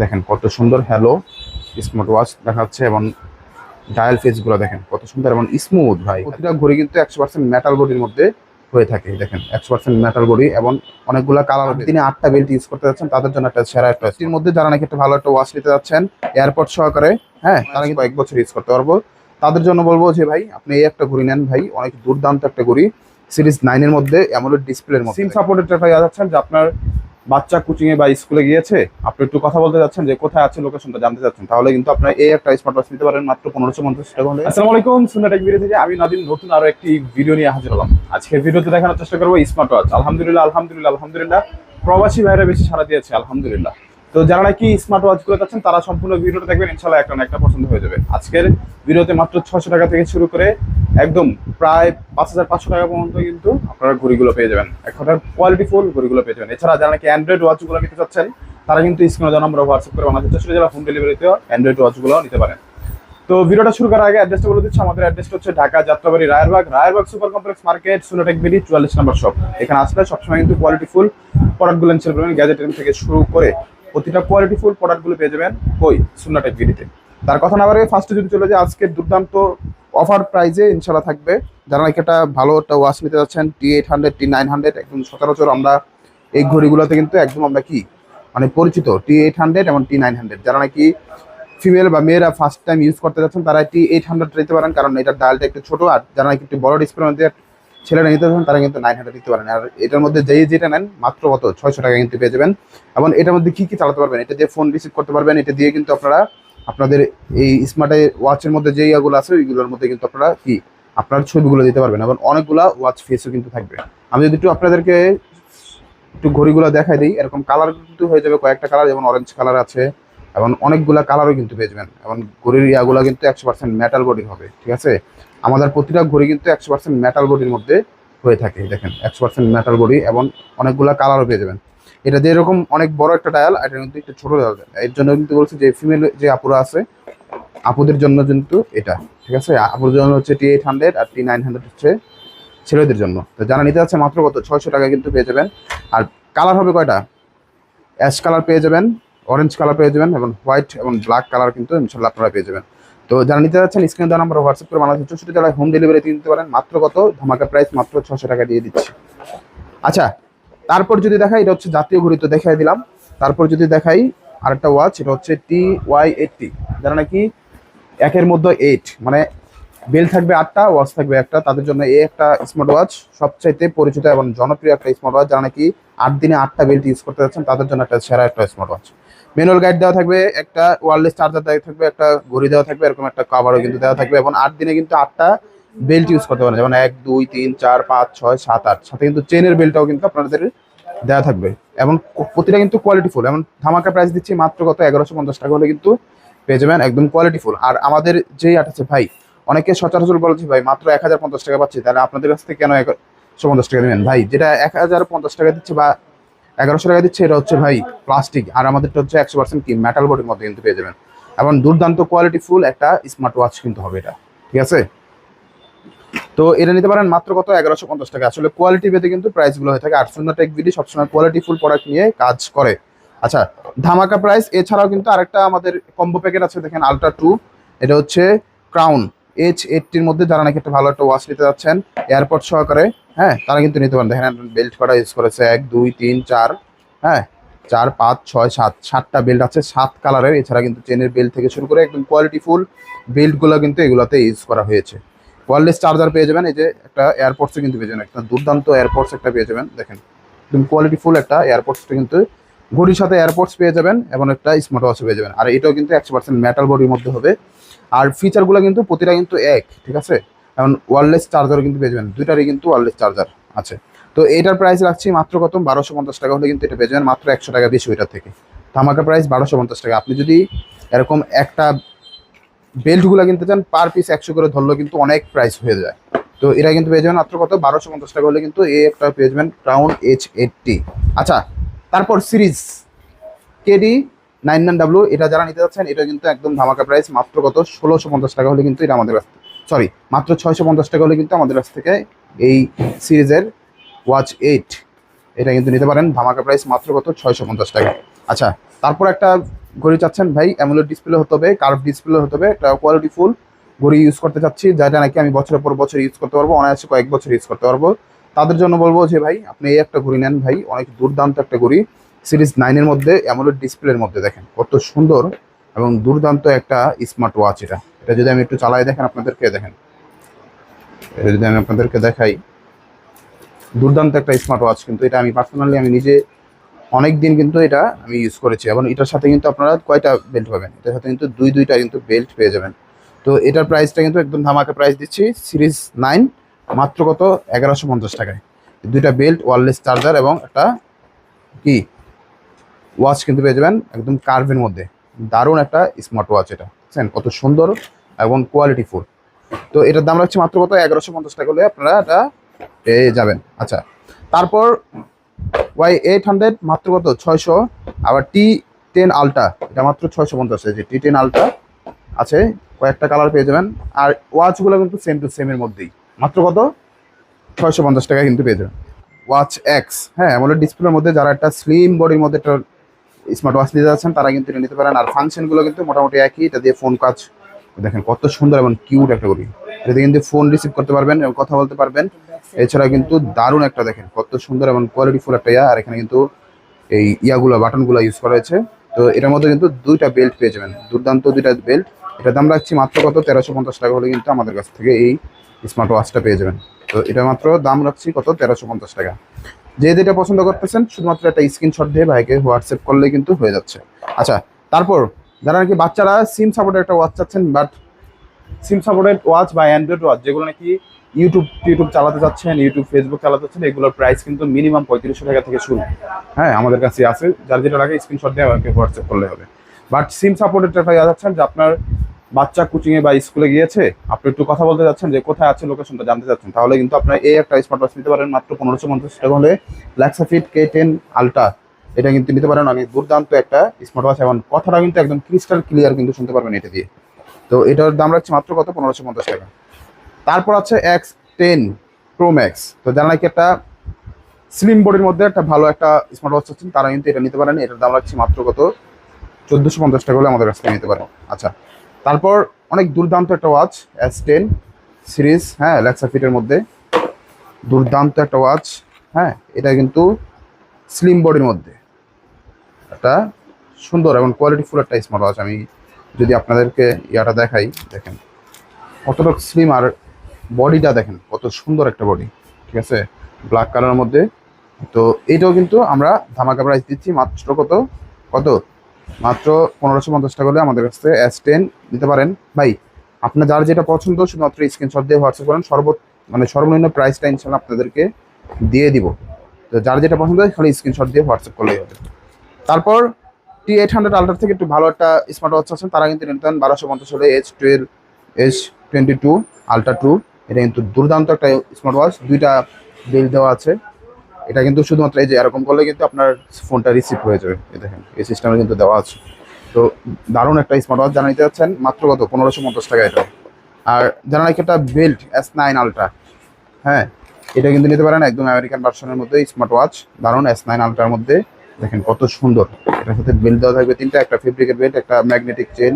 দেখেন কত সুন্দর হ্যালো স্মার্ট ওয়াচ দেখাচ্ছে এবং ডায়াল ফেসগুলো দেখেন কত সুন্দর এবং স্মুথ ভাই। প্রতিটা ঘড়ি কিন্তু একশো পার্সেন্ট মেটাল বডির মধ্যে হয়ে থাকে দেখেন একশো পার্সেন্ট মেটাল বডি এবং অনেকগুলো কালার তিনি আটটা বেল্ট ইউজ করতে যাচ্ছেন তাদের জন্য একটা সেরা একটা এর মধ্যে যারা নাকি একটা ভালো একটা ওয়াচ নিতে যাচ্ছেন এয়ারপোর্ট সহকারে হ্যাঁ তারা কিন্তু এক বছর ইউজ করতে পারব। তাদের জন্য বলব যে ভাই আপনি এই একটা ঘড়ি নেন ভাই অনেক দুর্দান্ত একটা ঘড়ি। সিরিজ নাইনের মধ্যে অ্যামোলেড ডিসপ্লের মধ্যে। সিম সাপোর্টেড ভাই যাচ্ছেন যে আপনার বাচ্চা কোচিং এ বা স্কুলে গিয়েছে, আপনি একটু কথা বলতে যাচ্ছেন যে কোথায় আছে লোকেশনটা জানতে চাচ্ছেন, তাহলে কিন্তু আপনার এই একটা স্মার্ট ওয়াচ নিতে পারেন মাত্র পনেরোশো পঞ্চাশ টাকা হলে। আসসালামু আলাইকুম সুন্দর ভিডিও থেকে আমি নাদিম, নতুন আরও একটি ভিডিও নিয়ে হাজির হলাম। আজকের ভিডিওতে দেখানোর চেষ্টা করব স্মার্ট ওয়াচ আলহামদুলিল্লাহ আলহামদুলিল্লাহ আলহামদুলিল্লাহ। প্রবাসী ভাইরা বেশি সারা দিয়েছে, আলহামদুলিল্লাহ। তো যারা নাকি স্মার্ট ওয়াচগুলো চাচ্ছেন তারা সম্পূর্ণ ভিডিওটা দেখবেন ইনশাল্লাহ একটা না একটা পছন্দ হয়ে যাবে। আজকের ভিডিওতে মাত্র ছশো টাকা থেকে শুরু করে একদম প্রায় পাঁচ হাজার পাঁচশো টাকা পর্যন্ত কিন্তু আপনারা ঘড়িগুলো পেয়ে যাবেন। এক কোয়ালিটি ফুল ঘড়িগুলো পেয়ে যাবেন। এছাড়া যারা নাকি অ্যান্ড্রয়েড ওয়াচগুলো নিতে চাচ্ছেন, তারা কিন্তু স্ক্রিনে দেওয়া নম্বর হোয়াটসঅ্যাপ করে বানাতে চলে যারা হোম ডেলিভারিতেও অ্যান্ড্রয়েড ওয়াচগুলো নিতে পারেন। তো ভিডিওটা শুরু করার আগে অ্যাড্রেসটা বলে দিচ্ছি। আমাদের অ্যাড্রেসটা হচ্ছে Dhaka Jatrabari Rayerbag. Rayerbag super complex market, সুনেটেক BD, চুয়াল্লিশ নম্বর শপ এখানে আসলে সবসময় কিন্তু কোয়ালিটি ফুল প্রোডাক্টগুলো সেল করবেন। গ্যাজেট থেকে শুরু করে প্রতিটা কোয়ালিটি ফুল প্রোডাক্টগুলো পেয়ে যাবেন ওই সুনাটেক বিডিতে। তার কথা না বারে ফার্স্টে যদি চলে যায় আজকে দুর্দান্ত অফার প্রাইজে ইনশাল্লাহ থাকবে। যারা নাকি একটা ভালো একটা ওয়াচ নিতে যাচ্ছেন T eight hundred T nine hundred একদম সচরাচর আমরা এই ঘড়িগুলোতে কিন্তু একদম আমরা কি? মানে পরিচিত টি এইট হান্ড্রেড এবং টি নাইন হান্ড্রেড যারা নাকি ফিমেল বা মেয়েরা ফার্স্ট টাইম ইউজ করতে যাচ্ছেন তারা টি এইট হান্ড্রেড নিতে পারেন, কারণ এটার ডালটা একটু ছোটো, আর যারা নাকি একটু বড় ডিসপ্লের মধ্যে ছেলেরা নিতে চান তারা কিন্তু নাইন হান্ড্রেড নিতে পারেন। আর এটার মধ্যে যেই যেটা নেন, মাত্র কত? ছয়শো টাকা কিন্তু পেয়ে যাবেন। এবং এটার মধ্যে কী কী চালাতে পারবেন? এটা দিয়ে ফোন রিসিভ করতে পারবেন, এটা দিয়ে কিন্তু আপনারা আপনাদের এই স্মার্ট ওয়াচের মধ্যে যে ইয়াগুলো আছে, ওইগুলোর মধ্যে কিন্তু আপনারা কি, আপনার ছবিগুলো দিতে পারবেন এবং অনেকগুলা ওয়াচ ফেসও কিন্তু থাকবে। আমি যদি একটু আপনাদেরকে একটু ঘড়িগুলো দেখাই দিই, এরকম কালার কিন্তু হয়ে যাবে কয়েকটা কালার যেমন অরেঞ্জ কালার আছে, এবং অনেকগুলা কালারও কিন্তু পেয়ে যাবেন। এবং ঘড়ির ইয়াগুলো কিন্তু একশো পার্সেন্ট মেটাল বডির হবে, ঠিক আছে? আমাদের প্রতিটা ঘড়ি কিন্তু একশো পার্সেন্ট মেটাল বডির মধ্যে হয়ে থাকে, দেখেন, একশো পার্সেন্ট মেটাল বডি এবং অনেকগুলা কালারও পেয়ে যাবেন। এটা যে এরকম অনেক বড় একটা ডায়াল এটা কিন্তু একটু ছোট ডায়াল এর জন্য কিন্তু বলছি যে ফিমেল যে আপুরা আছে, আপুদের জন্য কিন্তু এটা, ঠিক আছে? আপুদের জন্য হচ্ছে টি এইট হান্ড্রেড আর টি নাইন হান্ড্রেড হচ্ছে ছেলেদের জন্য। তো যারা নিতে যাচ্ছে মাত্র কত? ছয়শো টাকা কিন্তু পেয়ে যাবেন। আর কালার হবে কয়টা? অ্যাশ কালার পেয়ে যাবেন অরেঞ্জ কালার পেয়ে যাবেন এবং হোয়াইট এবং ব্ল্যাক কালার কিন্তু ইনশাল্লাহ আপনারা পেয়ে যাবেন। তো যারা নিতে যাচ্ছেন স্ক্রিনে দেওয়া নাম্বার হোয়াটসঅ্যাপ করে বাংলাদেশ চৌষট্টি জেলায় হোম ডেলিভারি নিতে পারেন। মাত্র কত? ধামাকা প্রাইস মাত্র ছশো টাকা দিয়ে দিচ্ছি। আচ্ছা তারপর যদি দেখাই, এটা হচ্ছে জাতীয় ঘড়ি তো দেখাই দিলাম। তারপর যদি দেখাই, আরেকটা ওয়াচ এটা হচ্ছে টি ওয়াই এইটটি যারা নাকি একের মধ্যে এইট মানে বেল থাকবে আটটা ওয়াচ থাকবে একটা, তাদের জন্য এই একটা স্মার্ট ওয়াচ সবচাইতে পরিচিত এবং জনপ্রিয় একটা স্মার্ট ওয়াচ যারা নাকি আট দিনে আটটা বেল্ট ইউজ করতে যাচ্ছেন, তাদের জন্য একটা সেরা একটা স্মার্ট ওয়াচ ম্যানুয়াল গাইড দেওয়া থাকবে, একটা ওয়ারলেস চার্জার দেওয়া থাকবে, একটা ঘড়ি দেওয়া থাকবে, এরকম একটা কাভারও কিন্তু দেওয়া থাকবে এবং আট দিনে কিন্তু আটটা বেল্ট ইউজ করতে পারেন, যেমন এক, দুই, তিন, চার, পাঁচ, ছয়, সাত, আট। সাথে কিন্তু চেনের বেল্টটাও কিন্তু আপনাদের দেওয়া থাকবে। এবং প্রতিটা কিন্তু কোয়ালিটি ফুল এবং ধামাকা প্রাইস দিচ্ছি মাত্র কত? এগারোশো পঞ্চাশ টাকা হলে কিন্তু পেয়ে যাবেন একদম কোয়ালিটি ফুল আর আমাদের যেই আট আছে ভাই, অনেকে সচরাচর বলছি ভাই, মাত্র এক হাজার পঞ্চাশ টাকা পাচ্ছি, তাহলে আপনাদের কাছ থেকে কেন একশো পঞ্চাশ টাকা দেবেন ভাই, যেটা এক হাজার পঞ্চাশ টাকা দিচ্ছে বা এগারোশো টাকা দিচ্ছে, এটা হচ্ছে ভাই প্লাস্টিক আর আমাদেরটা হচ্ছে একশো পার্সেন্ট কি? মেটাল বডির মধ্যে কিন্তু পেয়ে যাবেন। এবং দুর্দান্ত কোয়ালিটি ফুল একটা স্মার্ট ওয়াচ কিন্তু হবে এটা। ঠিক আছে? তো এটা নিতে পারেন মাত্র কত? এগারোশো পঞ্চাশ টাকা। আসলে কোয়ালিটি ভেদে কিন্তু প্রাইসগুলো হয়ে থাকে। আর সুন্দর টেক বিডি সবসময় কোয়ালিটি ফুল প্রোডাক্ট নিয়ে কাজ করে। আচ্ছা ধামাকা প্রাইস এছাড়াও কিন্তু আরেকটা আমাদের কম্বো প্যাকেট আছে, দেখেন আলট্রা টু এটা হচ্ছে ক্রাউন এইচ এইটটির মধ্যে যারা নাকি একটা ভালো একটা ওয়াশ নিতে যাচ্ছেন এয়ারপোর্ট সহকারে হ্যাঁ তারা কিন্তু নিতে পারেন। দেখেন বেল্ট করা ইউজ করেছে? এক, দুই, তিন, চার হ্যাঁ চার, পাঁচ, ছয়, সাত। সাতটা বেল্ট আছে, সাত কালারের এছাড়া কিন্তু চেনের বেল্ট থেকে শুরু করে একদম কোয়ালিটি ফুল বেল্টগুলো কিন্তু এগুলোতে ইউজ করা হয়েছে। ওয়ারলেস চার্জার পেয়ে যাবেন, এই যে একটা এয়ারপোর্টসে কিন্তু পেয়ে যাবেন, একটা দুর্দান্ত এয়ারপোর্টস একটা পেয়ে যাবেন, দেখেন। একদম কোয়ালিটি ফুল একটা এয়ারপোর্টসটা কিন্তু ঘড়ির সাথে এয়ারপোর্টস পেয়ে যাবেন এবং একটা স্মার্ট ওয়াচ পেয়ে যাবেন। আর এটাও কিন্তু একশো পার্সেন্ট মেটাল বডির মধ্যে হবে। আর ফিচারগুলো কিন্তু প্রতিটা কিন্তু এক, ঠিক আছে? এখন ওয়ারলেস চার্জারও কিন্তু পেয়ে যাবেন, দুইটারই কিন্তু ওয়ারলেস চার্জার আছে। তো এটার প্রাইস রাখছি মাত্র কত? বারোশো পঞ্চাশ টাকা হলে কিন্তু এটা পেয়ে যাবেন, মাত্র একশো টাকা বেশি ওইটার থেকে। ধামাকা প্রাইস বারোশো পঞ্চাশ টাকা। আপনি যদি এরকম একটা বেল্টগুলো কিনতে চান পার পিস একশো করে ধরলেও কিন্তু অনেক প্রাইস হয়ে যায়। তো এরা কিন্তু পেয়ে যাবেন মাত্র কত? বারোশো পঞ্চাশ টাকা হলে কিন্তু এই একটা পেয়ে যাবেন ক্রাউন এইচ এইটটি আচ্ছা তারপর series K D nine nine W, এটা যারা নিতে যাচ্ছেন, এটা কিন্তু একদম ধামাকা প্রাইস মাত্র কত? ষোলোশো পঞ্চাশ টাকা হলে কিন্তু এটা আমাদের কাছ সরি মাত্র ছয়শো পঞ্চাশ টাকা হলে কিন্তু আমাদের কাছ থেকে এই সিরিজের ওয়াচ এইট এটা কিন্তু নিতে পারেন, ধামাকা প্রাইস মাত্র কত? ছয়শো পঞ্চাশ টাকা। আচ্ছা তারপর একটা ঘড়ি চাচ্ছেন, ভাই অ্যামুলেট ডিসপ্লে হতে হবে কার্ভ ডিসপ্লে হতে হবে, একটা কোয়ালিটি ফুল ঘড়ি ইউজ করতে চাচ্ছি যেটা নাকি আমি বছরের পর বছর ইউজ করতে পারব, অনায়াসে কয়েক বছর ইউজ করতে পারব। তাদের জন্য বলব যে, ভাই, আপনি এই একটা ঘড়ি নেন, ভাই, অনেক দুর্দান্ত একটা ঘড়ি। সিরিজ নাইনের মধ্যে অ্যামুলেট ডিসপ্লের মধ্যে দেখেন, কত সুন্দর এবং দুর্দান্ত একটা স্মার্ট ওয়াচ এটা। এটা যদি আমি একটু চালাই দেখেন, আপনাদেরকে দেখেন। এটা যদি আমি আপনাদেরকে দেখাই, দুর্দান্ত একটা স্মার্ট ওয়াচ কিন্তু এটা আমি পার্সোনালি আমি নিজে অনেক দিন কিন্তু এটা আমি ইউজ করেছি এবং এটার সাথে কিন্তু আপনারা কয়টা বেল্ট পাবেন? এটার সাথে কিন্তু দুই, দুইটা কিন্তু বেল্ট পেয়ে যাবেন। তো এটার প্রাইসটা কিন্তু একদম ধামাকা প্রাইস দিচ্ছি সিরিজ নাইন মাত্র কত? এগারোশো পঞ্চাশ টাকায়। দুইটা বেল্ট ওয়ারলেস চার্জার এবং একটা কি? ওয়াচ কিন্তু পেয়ে যাবেন একদম কার্ভের মধ্যে। দারুণ একটা স্মার্ট ওয়াচ এটা। বুঝছেন? কত সুন্দর এবং কোয়ালিটি ফুল তো এটার দাম রাখছে মাত্র কত? এগারোশো পঞ্চাশ টাকা হলে আপনারা এটা পেয়ে যাবেন। আচ্ছা তারপর ওয়াই এইট হান্ড্রেড মাত্র কত? ছয়শো। আবার টি টেন আলটা এটা মাত্র ছয়শো পঞ্চাশ যে টি টেন আলটা আছে, কয়েকটা কালার পেয়ে যাবেন। আর ওয়াচগুলো কিন্তু সেম টু সেমের মধ্যেই। মাত্র কত? ছয়শো পঞ্চাশ টাকা কিন্তু পেয়ে যাবেন। ওয়াচ এক্স হ্যাঁ আমাদের ডিসপ্লের মধ্যে যারা একটা স্লিম বডির মধ্যে একটা স্মার্ট ওয়াচ নিতে যাচ্ছেন, তারা কিন্তু নিতে পারেন। আর ফাংশনগুলো কিন্তু মোটামুটি একই, এটা দিয়ে ফোন কাজ। দেখেন কত সুন্দর এবং কিউট একটা করি এটাতে কিন্তু ফোন রিসিভ করতে পারবেন এবং কথা বলতে পারবেন। এছাড়া কিন্তু দারুণ একটা দেখেন, কত সুন্দর এবং কোয়ালিটিফুল একটা ইয়া। আর এখানে কিন্তু এই ইয়াগুলো বাটনগুলো ইউজ করা হয়েছে। তো এটার মধ্যে কিন্তু দুইটা বেল্ট পেয়ে যাবেন। দুর্দান্ত দুইটা বেল্ট এটার দাম রাখছি মাত্র কত? তেরোশো পঞ্চাশ টাকা হলে কিন্তু আমাদের কাছ থেকে এই স্মার্ট ওয়াচটা পেয়ে যাবেন। তো এটা মাত্র দাম রাখছি কত? তেরোশো পঞ্চাশ টাকা। যে যেটা পছন্দ করতেছেন, শুধুমাত্র একটা স্ক্রিনশট দিয়ে ভাইকে হোয়াটসঅ্যাপ করলে কিন্তু হয়ে যাচ্ছে। আচ্ছা তারপর যারা নাকি বাচ্চারা সিম সাপোর্টের একটা ওয়াচ চাচ্ছেন বাট সিম সাপোর্টেড ওয়াচ বা অ্যান্ড্রয়েড ওয়াচ, যেগুলো নাকি ইউটিউব টিউটিউব চালাতে চাচ্ছেন, ইউটিউব, ফেসবুক চালাতে চাচ্ছেন, এগুলোর প্রাইস কিন্তু মিনিমাম পঁয়ত্রিশশো টাকা থেকে শুরু। হ্যাঁ আমাদের কাছে আছে। যার যেটা লাগে স্ক্রিনশট দিয়ে আমাকে হোয়াটসঅ্যাপ করলে হবে। বাট সিম সাপোর্টেডটা যাচ্ছেন যে আপনার বাচ্চা কোচিংয়ে বা স্কুলে গিয়েছে, আপনি একটু কথা বলতে যাচ্ছেন যে কোথায় আছে লোকেশনটা জানতে চাচ্ছেন। তাহলে কিন্তু আপনার এই একটা স্মার্ট ওয়াচ নিতে পারেন মাত্র পনেরোশো পঞ্চাশ টাকা হলে ল্যাক্সাফিট কে টেন আলট্রা এটা কিন্তু নিতে পারেন। অনেক দুর্দান্ত একটা স্মার্ট ওয়াচ এবং কথাটা কিন্তু একদম ক্রিস্টাল ক্লিয়ার কিন্তু শুনতে পারবেন এটা দিয়ে। তো এটার দাম রাখছে মাত্র কত? পনেরোশো পঞ্চাশ টাকা। তারপর আছে এক্স টেন প্রো ম্যাক্স তো যারা নাকি একটা স্লিম বডির মধ্যে একটা ভালো একটা স্মার্ট ওয়াচ হচ্ছেন তারা কিন্তু এটা নিতে পারেন। এটার দাম রাখছি মাত্র কত? চোদ্দোশো পঞ্চাশ টাকা হলে আমাদের কাছ থেকে নিতে পারেন। আচ্ছা তারপর অনেক দুর্দান্ত একটা ওয়াচ এস টেন সিরিজ হ্যাঁ লেক্সা ফিটের মধ্যে। দুর্দান্ত একটা ওয়াচ হ্যাঁ এটা কিন্তু স্লিম বডির মধ্যে। একটা সুন্দর এবং কোয়ালিটিফুল একটা স্মার্ট ওয়াচ আমি যদি আপনাদেরকে ইয়াটা দেখাই, দেখেন। কতটা স্লিম আর বডিটা দেখেন, কত সুন্দর একটা বডি ঠিক আছে? ব্ল্যাক কালারের মধ্যে। তো এইটাও কিন্তু আমরা ধামাকা প্রাইস দিচ্ছি, মাত্র কত? কত? মাত্র পনেরোশো পঞ্চাশ টাকা হলে আমাদের কাছ থেকে টেন নিতে পারেন। ভাই, আপনার যার যেটা পছন্দ, শুধুমাত্র স্ক্রিনশট দিয়ে হোয়াটসঅ্যাপ করেন সর্ব মানে সর্বনিম্ন প্রাইসটা ইনশাল্লাহ আপনাদেরকে দিয়ে দিব। তো যার যেটা পছন্দ হয়, খালি স্ক্রিনশট দিয়ে হোয়াটসঅ্যাপ করলেই হবে। তারপর টি এইট হান্ড্রেড আল্ট্রার থেকে একটু ভালো একটা স্মার্ট ওয়াচ আছেন তারা কিন্তু নিতেন বারোশো পঞ্চাশ হলে H twelve H twenty two ultra two এটা কিন্তু দুর্দান্ত একটা স্মার্ট ওয়াচ দুইটা বিল দেওয়া আছে। এটা কিন্তু শুধুমাত্র এই যে এরকম করলে কিন্তু আপনার ফোনটা রিসিভ হয়ে যাবে। এই দেখেন, এই সিস্টেমে কিন্তু দেওয়া আছে। তো দারুণ একটা স্মার্ট ওয়াচ জানা নিতে যাচ্ছেন, মাত্র কত? পনেরোশো পঞ্চাশ টাকা এটা। আর জানা নাকি একটা বেল্ট এস নাইন আলট্রা হ্যাঁ এটা কিন্তু নিতে পারেন একদম আমেরিকান ভার্সনের মধ্যে স্মার্ট ওয়াচ দারুণ এস নাইন আলট্রার মধ্যে। দেখেন কত সুন্দর। এটার সাথে বেল্ট দেওয়া থাকবে তিনটা, একটা ফেব্রিকের বেল্ট একটা ম্যাগনেটিক চেন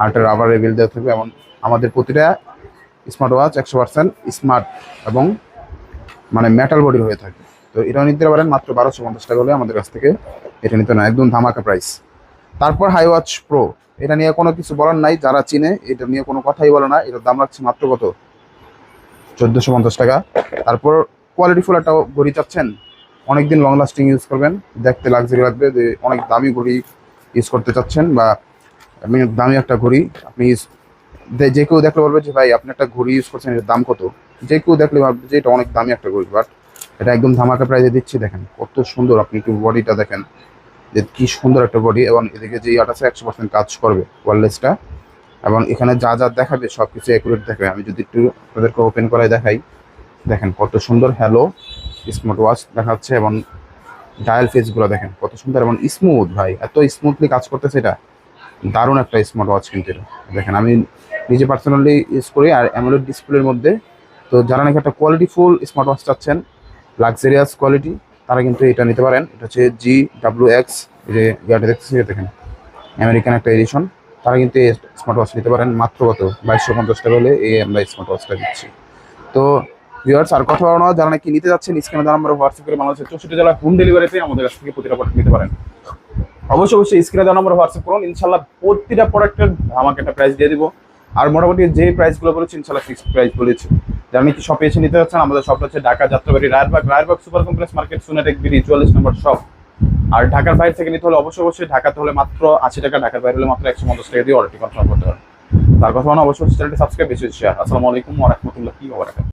আর একটা রাবারের বেল্ট দেওয়া থাকবে। এমন আমাদের প্রতিটা স্মার্ট ওয়াচ একশো পার্সেন্ট স্মার্ট এবং মানে মেটাল বডির হয়ে থাকে তো এটাও নিতে পারেন মাত্র বারোশো পঞ্চাশ টাকা হলে আমাদের কাছ থেকে। এটা নিতে না একদম ধামাকা প্রাইস তারপর হাই ওয়াচ প্রো এটা নিয়ে কোনো কিছু বলার নাই, যারা চিনে, এটা নিয়ে কোনো কথাই বলে না। এটার দাম রাখছে মাত্র কত? চোদ্দোশো পঞ্চাশ টাকা। তারপর কোয়ালিটিফুল একটা ঘড়ি চাচ্ছেন? অনেকদিন লং লাস্টিং ইউজ করবেন। দেখতে লাক্সারি লাগবে যে অনেক দামি ঘড়ি ইউজ করতে চাচ্ছেন বা আপনি দামি একটা ঘড়ি আপনি যে কেউ দেখলে বলবে যে, ভাই, আপনি একটা ঘড়ি ইউজ করছেন এর দাম কত? যে কেউ দেখলে ভাববে যে, এটা অনেক দামি একটা ঘড়ি। বাট এটা একদম ধামাকা প্রাইজে দিচ্ছি, দেখেন। কত সুন্দর আপনি একটু বডিটা দেখেন, যে কি সুন্দর একটা বডি এবং এদিকে যে ইয়াটা একশো পার্সেন্ট কাজ করবে ওয়ারলেসটা এবং এখানে যা যা দেখাবে সব কিছু অ্যাকুরেট দেখাবে। আমি যদি একটু আপনাদেরকে ওপেন করাই দেখাই, দেখেন কত সুন্দর হ্যালো স্মার্ট ওয়াচ দেখাচ্ছে এবং ডায়াল ফেসগুলো দেখেন, কত সুন্দর এবং স্মুথ ভাই, এত স্মুথলি কাজ করতেছে এটা। দারুণ একটা স্মার্ট ওয়াচ কিন্তু এটা। দেখেন, আমি নিজে পার্সোনালি ইউজ করি আর অ্যামোলেড ডিসপ্লের মধ্যে। তো যারা নাকি একটা কোয়ালিটিফুল স্মার্ট ওয়াচ চাচ্ছেন লাক্সারিয়াস কোয়ালিটি তারা কিন্তু এটা নিতে পারেন। এটা হচ্ছে জি ডাব্লিউ এক্স যে ইয়াটা দেখতেছি দেখেন আমেরিকান একটা এডিশন তারা কিন্তু এই স্মার্ট ওয়াচ নিতে পারেন, মাত্র কত? বাইশশো পঞ্চাশ টাকা হলে এই আমরা স্মার্ট ওয়াচটা দিচ্ছি। তো ভিউয়ার্স, আর কথা বলো না যারা নাকি নিতে যাচ্ছেন, স্ক্রিনে দেওয়া নম্বরে হোয়াটসঅ্যাপ করে বাংলাদেশের চৌষট্টি জেলা হোম ডেলিভারিতে আমাদের কাছ থেকে প্রতিটা প্রোডাক্ট নিতে পারেন। অবশ্যই অবশ্যই স্ক্রিনে দেওয়া নম্বরে হোয়াটসঅ্যাপ করুন ইনশাল্লাহ প্রতিটা প্রোডাক্টের আমাকে একটা প্রাইস দিয়ে দিব। আর মোটামুটি যে প্রাইসগুলো বলেছি ইনশাল্লাহ ফিক্সড প্রাইস বলেছি। যারা নাকি শপে এসে নিতে যাচ্ছেন, আমাদের শপটা হচ্ছে Dhaka Jatrabari, Rayerbag Rayerbag super complex market, সুনেটেক BD, চুয়াল্লিশ নম্বর শপ আর ঢাকার বাইরে থেকে নিতে হলে অবশ্যই অবশ্যই ঢাকাতে হলে মাত্র আশি টাকা, ঢাকার বাইরে হলে মাত্র একশো পঞ্চাশ টাকা দিয়ে অর্ডারটি কনফার্ম করতে হবে তার কথা মানে অবশ্যই চ্যানেলটি সাবস্ক্রাইব বেশি শেয়ার আসসালামু আলাইকুম ওয়া রাহমাতুল্লাহি ওয়া বারাকাতুহু।